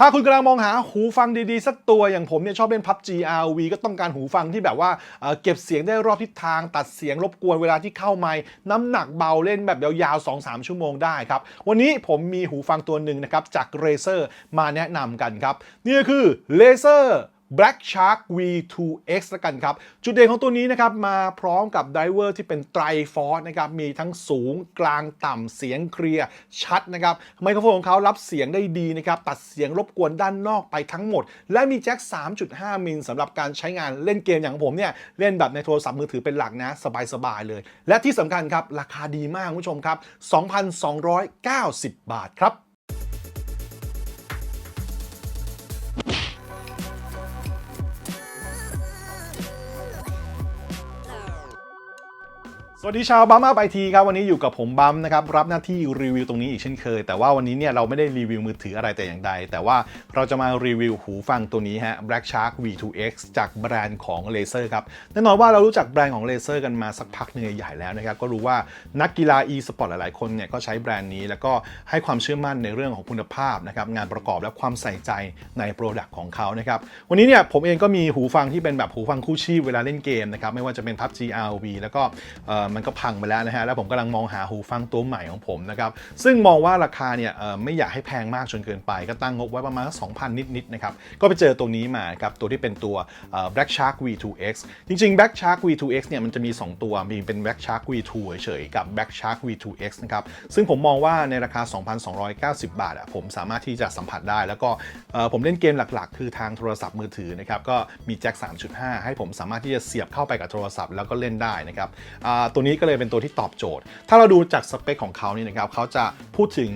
ถ้าคุณกำลังมองหาหูฟังดีๆ สักตัวอย่างผมเนี่ยชอบเล่น PUBG RV ก็ต้องการหูฟังที่แบบว่าเอ่อเก็บเสียงได้รอบทิศทาง ตัดเสียงรบกวนเวลาที่เข้าไม้น้ำหนักเบาเล่นแบบยาวๆ 2-3 ชั่วโมงได้ครับ วันนี้ผมมีหูฟังตัวหนึ่งนะครับจาก Razer มาแนะนำกันครับ นี่ก็คือ Razer Black Shark V2X ละกันครับ จุดเด่นของตัวนี้นะครับ มาพร้อมกับไดเวอร์ที่เป็นไตรฟอร์นะครับ มีทั้งสูงกลางต่ำเสียงเคลียร์ชัดนะครับ ไมโครโฟนของเขารับเสียงได้ดีนะครับ ตัดเสียงรบกวนด้านนอกไปทั้งหมด และมีแจ็ค 3.5 มิลสำหรับการใช้งานเล่นเกมอย่างผมเนี่ย เล่นแบบในโทรศัพท์มือถือเป็นหลักนะ สบายๆเลย และที่สำคัญครับราคาดีมากคุณผู้ชมครับ 2,290 บาทครับ สวัสดีชาวบัมมาไปทีครับวันนี้อยู่กับผมบัมนะครับรับหน้าที่รีวิวตรงนี้อีกเช่นเคย แต่ว่าวันนี้เนี่ยเราไม่ได้รีวิวมือถืออะไรแต่อย่างใด แต่ว่าเราจะมารีวิวหูฟังตัวนี้ฮะ Black Shark V2X จากแบรนด์ของ Razer ครับแน่นอนว่าเรารู้จักแบรนด์ของ Razer กันมาสักพักหนึงใหญ่แล้วนะครับก็รู้ว่านักกีฬา e-sport หลายๆ คนเนี่ยก็ใช้แบรนด์นี้ แล้วก็ให้ความเชื่อมั่นในเรื่องของคุณภาพนะครับงานประกอบและความใส่ใจในโปรดักต์ของเขานะครับวันนี้เนี่ยผมเองก็มีหูฟังที่เป็นแบบหูฟังคู่ชีพเวลาเล่นเกมนะครับไม่ว่าจะเป็น PUBG ROV แล้วก็มันก็พังไปแล้วนะฮะแล้วผมกำลังมองหาหูฟังตัวใหม่ของผมนะครับซึ่งมองว่าราคาเนี่ยไม่อยากให้แพงมากจนเกินไป ก็ตั้งงบไว้ประมาณ2,000นิดๆนะครับก็ไปเจอตัวนี้มาครับตัวที่เป็นตัว Black Shark V2X จริงๆ Black Shark V2X เนี่ยมันจะมี 2 ตัวมีเป็น Black Shark V2 เฉยๆกับ Black Shark V2X นะครับซึ่งผมมองว่าในราคา 2,290 บาทอะผมสามารถที่จะสัมผัสได้ แล้วก็ผมเล่นเกมหลักๆ คือทางโทรศัพท์มือถือนะครับก็มีแจ็ค3.5 ให้ผมสามารถที่จะเสียบเข้าไปกับโทรศัพท์แล้วก็เล่นได้นะครับอ่าตัวนี้ก็เลยเป็นตัวที่ตอบโจทย์ ถ้าเราดูจากสเปคของเขานี่นะครับเขาจะพูดถึง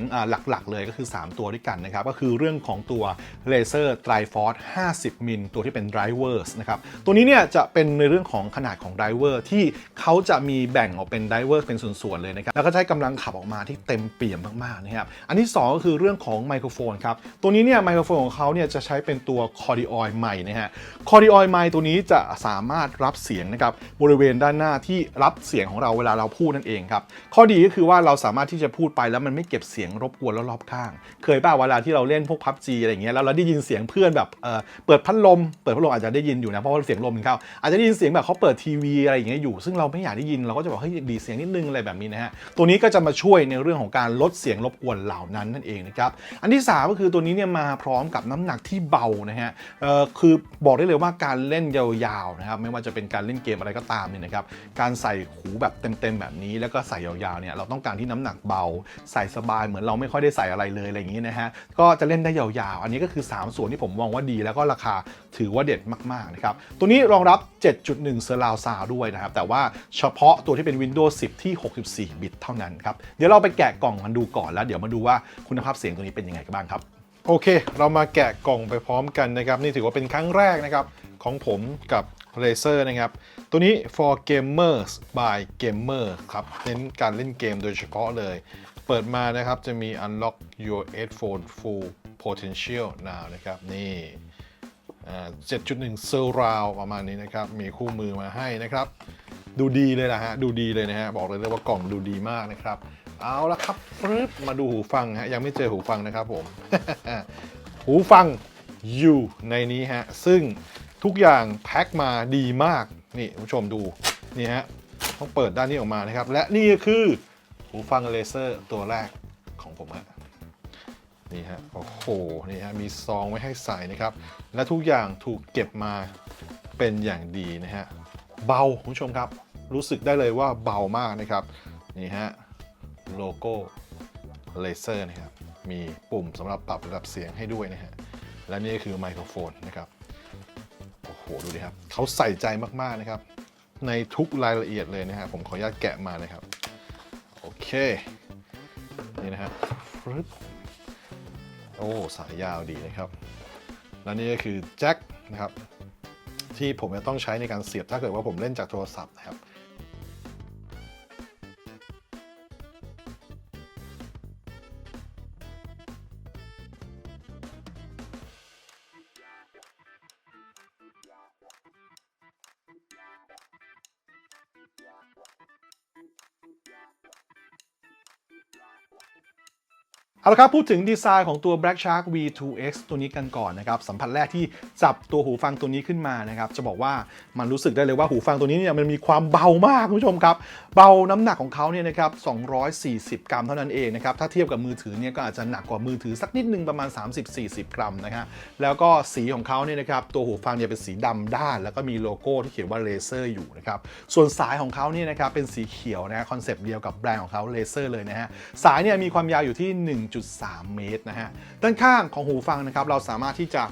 หลักๆ เลยก็คือ 3 ตัวด้วยกันนะครับก็คือเรื่องของตัว Laser Triforce 50 มิลตัวที่เป็น drivers นะครับตัวนี้เนี่ยจะเป็นในเรื่องของขนาดของ driver ที่เขาจะมีแบ่งออกเป็น driver เป็นส่วนๆเลยนะครับแล้วก็ใช้กำลังขับออกมาที่เต็มเปี่ยมมากๆนะครับอันที่ 2 ก็คือเรื่องของไมโครโฟนครับตัวนี้เนี่ยไมโครโฟนของเขาเนี่ยจะใช้เป็นตัว Cordioi ใหม่นะฮะ Cordioi ไมค์ตัวนี้จะสามารถรับเสียงนะครับบริเวณด้านหน้าที่รับเสียงของเราเวลาเราพูดนั่นเองครับข้อดีก็คือว่าเราสามารถที่จะพูดไปแล้วมันไม่เก็บเสียงรบกวนรอบๆข้าง เคยป่าวเวลาที่เราเล่นพวก PUBG อะไรอย่างเงี้ยแล้วเราได้ยินเสียงเพื่อนแบบเเปิดพัดลม เปิดพัดลมอาจจะได้ยินอยู่นะเพราะว่าเสียงลมมันเข้าอาจจะได้ยินเสียงแบบเขาเปิดทีวีอะไรอย่างเงี้ยอยู่ ซึ่งเราไม่อยากได้ยินเราก็จะบอกเฮ้ยดีเสียงนิดนึงอะไรแบบนี้นะฮะตัวนี้ก็จะมาช่วยในเรื่องของการลดเสียงรบกวนเหล่านั้นนั่นเองนะครับอันที่สามก็คือตัวนี้เนี่ยมาพร้อมกับน้ำหนักที่เบานะฮะคือบอกได้เลยว่าการเล่นยาวๆนะครับไม่ว่าจะเป็นการเล่นเกมอะไรก็ตามเนี่ยนะครับการใส่หูแบบเต็มๆแบบนี้ แล้วก็ใส่ยาวๆเนี่ยเราต้องการที่น้ำหนักเบา ใส่สบายเหมือนเราไม่ค่อยได้ใส่อะไรเลยอะไรอย่างนี้นะฮะก็จะเล่นได้ยาวๆ อันนี้ก็คือ 3 ส่วนที่ผมมองว่าดี แล้วก็ราคาถือว่าเด็ดมากๆนะครับตัวนี้รองรับ 7.1 Surround Sound ด้วยนะครับแต่ว่าเฉพาะตัวที่เป็น Windows 10 ที่ 64 บิตเท่านั้นครับเดี๋ยวเราไปแกะกล่องมันดูก่อนแล้ว เดี๋ยวมาดูว่าคุณภาพเสียงตัวนี้เป็นยังไงกันบ้างครับโอเค เรามาแกะกล่องไปพร้อมกันนะครับ นี่ถือว่าเป็นครั้งแรกนะครับ ของผมกับ Razer นะครับ ตัวนี้ for gamers by gamer ครับ เน้นการเล่นเกมโดยเฉพาะเลย เปิดมานะครับจะมี unlock your headphone full potential now นะครับ นี่7.1 surround ประมาณนี้นะครับ มีคู่มือมาให้นะครับ ดูดีเลยนะฮะ ดูดีเลยนะฮะ บอกเลยเลยว่ากล่องดูดีมากนะครับ เอาละครับปึ๊บมาดูหูฟังฮะ ยังไม่เจอหูฟังนะครับผม หูฟังอยู่ในนี้ฮะ ซึ่ง ทุกอย่างแพ็คมาดีมาก นี่คุณผู้ชมดู นี่ฮะ ต้องเปิดด้านนี้ออกมานะครับ และนี่ก็คือหูฟังเลเซอร์ตัวแรกของผมฮะนี่ฮะ โอ้โห นี่ฮะ มีซองไว้ให้ใส่นะครับ และทุกอย่างถูกเก็บมาเป็นอย่างดีนะฮะ เบาคุณผู้ชมครับ รู้สึกได้เลยว่าเบามากนะครับ นี่ฮะ โลโก้เลเซอร์นะครับ มีปุ่มสำหรับปรับระดับเสียงให้ด้วยนะฮะ และนี่ก็คือไมโครโฟนนะครับ โหดูดิครับเขาใส่ใจมากๆนะครับ ในทุกรายละเอียดเลยนะฮะผมขออนุญาตแกะมานะครับ โอเค นี่นะฮะโอ้ สายยาวดีนะครับ และนี่ก็คือแจ็คนะครับ ที่ผมจะต้องใช้ในการเสียบถ้าเกิดว่าผมเล่นจากโทรศัพท์นะครับ เอาละครับ พูดถึงดีไซน์ของตัว Black Shark V2X ตัวนี้กันก่อนนะครับ สัมผัสแรกที่จับตัวหูฟังตัวนี้ขึ้นมานะครับ จะบอกว่ามันรู้สึกได้เลยว่าหูฟังตัวนี้เนี่ยมันมีความเบามากคุณผู้ชมครับ เบาน้ำหนักของเขาเนี่ยนะครับ 240 กรัมเท่านั้นเองนะครับ ถ้าเทียบกับมือถือเนี่ยก็อาจจะหนักกว่ามือถือสักนิดนึงประมาณ 30-40 กรัมนะฮะแล้วก็สีของเขาเนี่ยนะครับตัวหูฟังเนี่ยเป็นสีดำด้าน แล้วก็มีโลโก้ที่เขียนว่าเลเซอร์อยู่นะครับส่วนสายของเขาเนี่ยนะครับเป็นสีเขียวนะคอนเซปต์เดียวกับแบรนด์ของเขาเลเซอร์เลยนะฮะสายเนี่ยมีความยาวอยู่ที่1.3 เมตรนะฮะด้านข้างของหูฟังนะครับเราสามารถที่จะ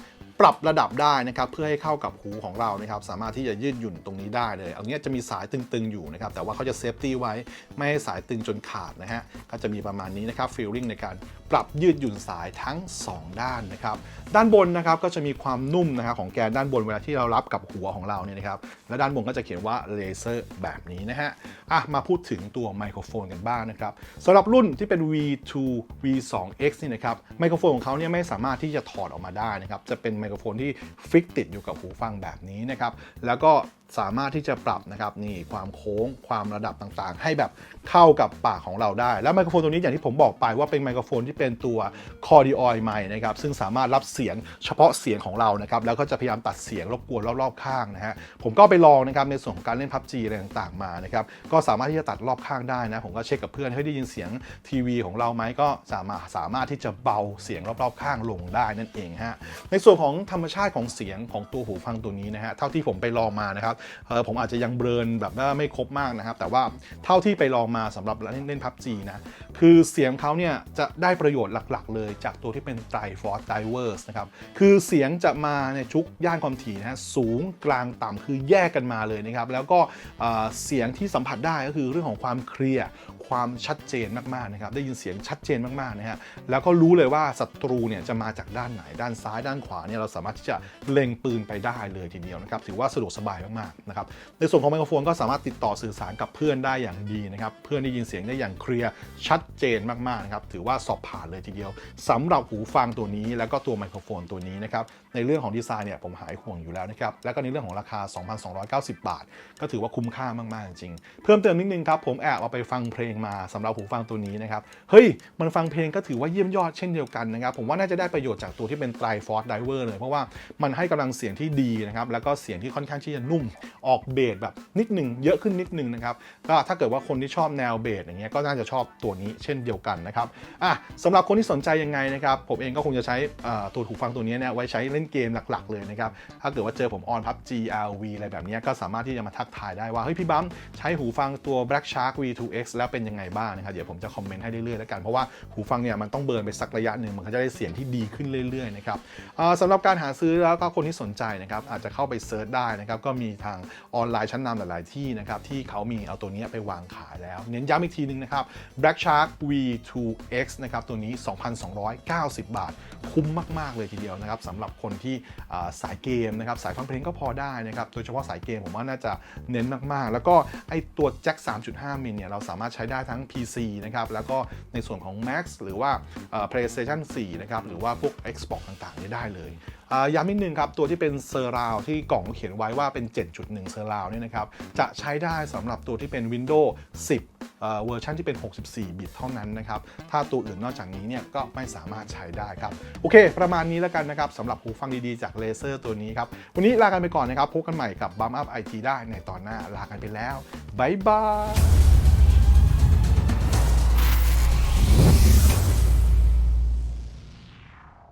ปรับระดับได้นะครับเพื่อให้เข้ากับหูของเรานะครับสามารถที่จะยืดหยุ่นตรงนี้ได้เลยเอาเนี้ยจะมีสายตึงๆอยู่นะครับแต่ว่าเขาจะเซฟตี้ไว้ไม่ให้สายตึงจนขาดนะฮะก็จะมีประมาณนี้นะครับฟีลลิ่งในการปรับยืดหยุ่นสายทั้ง 2 ด้านนะครับด้านบนนะครับก็จะมีความนุ่มนะครับของแกนด้านบนเวลาที่เรารับกับหัวของเราเนี่ยนะครับและด้านบนก็จะเขียนว่าเลเซอร์แบบนี้นะฮะอะมาพูดถึงตัวไมโครโฟนกันบ้างนะครับสำหรับรุ่นที่เป็น V2 V2X นี่นะครับไมโครโฟนของเขาเนี่ยไม่สามารถที่จะถอดออกมาได้นะครับจะเป็นไมโครโฟนที่ฟิกติดอยู่กับหูฟังแบบนี้นะครับ แล้วก็ สามารถที่จะปรับนะครับนี่ความโค้งความระดับต่างๆ ให้แบบเข้ากับปากของเราได้ แล้วไมโครโฟนตัวนี้อย่างที่ผมบอกไปว่าเป็นไมโครโฟนที่เป็นตัวคอร์ดิออยไมค์นะครับซึ่งสามารถรับเสียงเฉพาะเสียงของเรานะครับแล้วก็จะพยายามตัดเสียงรบกวนรอบๆข้างนะฮะผมก็ไปลองนะครับในส่วนของการเล่น PUBG อะไรต่างๆมานะครับก็สามารถที่จะตัดรอบข้างได้นะผมก็เช็คกับเพื่อนให้ได้ยินเสียงทีวีของเราไหมก็สามารถสามารถที่จะเบาเสียงรอบๆข้างลงได้นั่นเองฮะในส่วนของธรรมชาติของเสียงของตัวหูฟังตัวนี้นะฮะเท่าที่ผมไปลองมานะครับผมอาจจะยังเบลนแบบว่าไม่ครบมากนะครับ แต่ว่าเท่าที่ไปลองมาสำหรับเล่นเล่น PUBG นะคือเสียงเขาเนี่ยจะได้ประโยชน์หลักๆ เลยจากตัวที่เป็น Triforce Divers นะครับคือเสียงจะมาในชุกย่านความถี่นะฮะสูงกลางต่ำคือแยกกันมาเลยนะครับ แล้วก็เอ่อเสียงที่สัมผัสได้ก็คือเรื่องของความเคลียร์ความชัดเจนมากๆนะครับได้ยินเสียงชัดเจนมากๆนะฮะแล้วก็รู้เลยว่าศัตรูเนี่ยจะมาจากด้านไหนด้านซ้ายด้านขวาเนี่ยเราสามารถที่จะเล็งปืนไปได้เลยทีเดียวนะครับถือว่าสะดวกสบายมากๆนะครับในส่วนของไมโครโฟนก็สามารถติดต่อสื่อสารกับเพื่อนได้อย่างดีนะครับเพื่อนได้ยินเสียงได้อย่างเคลียร์ชัดเจนมากๆนะครับถือว่าสอบผ่านเลยทีเดียวสำหรับหูฟังตัวนี้ แล้วก็ตัวไมโครโฟนตัวนี้นะครับในเรื่องของดีไซน์เนี่ยผมหายห่วงอยู่แล้วนะครับแล้วก็ในเรื่องของราคา 2,290 บาท ก็ถือว่าคุ้มค่ามากๆจริงเพิ่มเติมนิดนึงครับผมแอบเอาไปฟังเพลงมาสำหรับหูฟังตัวนี้นะครับเฮ้ยมันฟังเพลงก็ถือว่าเยี่ยมยอดเช่นเดียวกันนะครับผมว่าน่าจะได้ประโยชน์จากตัวที่เป็น Triforce Diver เลยเพราะว่ามันให้กำลังเสียงที่ดีนะครับแล้วก็เสียงที่ค่อนข้างที่จะนุ่มออกเบสแบบนิดหนึ่งเยอะขึ้นนิดหนึ่งนะครับก็ถ้าเกิดว่าคนที่ชอบแนวเบสอย่างเงี้ยก็น่าจะชอบตัวนี้เช่นเดียวกันนะครับอะสำหรับคนที่สนใจยังไงนะครับผมเองก็คงจะใช้ตัวหูฟังตัวนี้เนี่ยไว้ใช้เล่นเกมหลักๆเลยนะครับถ้าเกิดว่าเจอผมออน PUBG RV อะไรแบบนี้ก็สามารถที่จะมาทักทายได้ว่าเฮ้ยพี่บัมใช้หูฟังตัว Black Shark V2X แล้วเป็นยังไงบ้างนะครับเดี๋ยวผมจะคอมเมนต์ให้เรื่อยๆแล้วกันเพราะว่าหูฟังเนี่ยมันต้องเบิร์นไปสักระยะหนึ่งมันก็จะได้เสียงที่ดีขึ้นเรื่อยๆนะครับสำหรับการหาซื้อแล้วก็คนที่สนใจนะครับอาจจะเข้าไปเซิร์ชได้นะครับก็มีทางออนไลน์ชั้นนำหลาย ๆ ที่นะครับที่เขามีเอาตัวนี้ไปวางขายแล้ว เน้นย้ำอีกทีนึงนะครับ Black Shark V2X นะครับตัวนี้ 2,290 บาท คุ้มมาก ๆ เลยทีเดียวนะครับสำหรับคนที่สายเกมนะครับสายฟังเพลงก็พอได้นะครับโดยเฉพาะสายเกมผมว่าน่าจะเน้นมาก ๆ แล้วก็ไอตัวแจ็ค3.5 มิลเนี่ยเราสามารถใช้ได้ทั้ง PC นะครับแล้วก็ในส่วนของ Max หรือว่า PlayStation 4 นะครับหรือว่าพวก Xbox ต่างๆเนี่ยได้เลย ย้ำนิดนึงครับ ตัวที่เป็นเซอร์ราวที่กล่องเขียนไว้ว่าเป็น 7.1 เซอร์ราวเนี่ยนะครับ จะใช้ได้สำหรับตัวที่เป็น Windows 10เอ่อเวอร์ชันที่เป็น 64 บิตเท่านั้นนะครับ ถ้าตัวอื่นนอกจากนี้เนี่ยก็ไม่สามารถใช้ได้ครับ โอเค ประมาณนี้แล้วกันนะครับสำหรับหูฟังดีๆจากเลเซอร์ตัวนี้ครับ วันนี้ลากันไปก่อนนะครับพบกันใหม่กับ Bump Up IT ได้ในตอนหน้าลากันไปแล้วบ๊ายบาย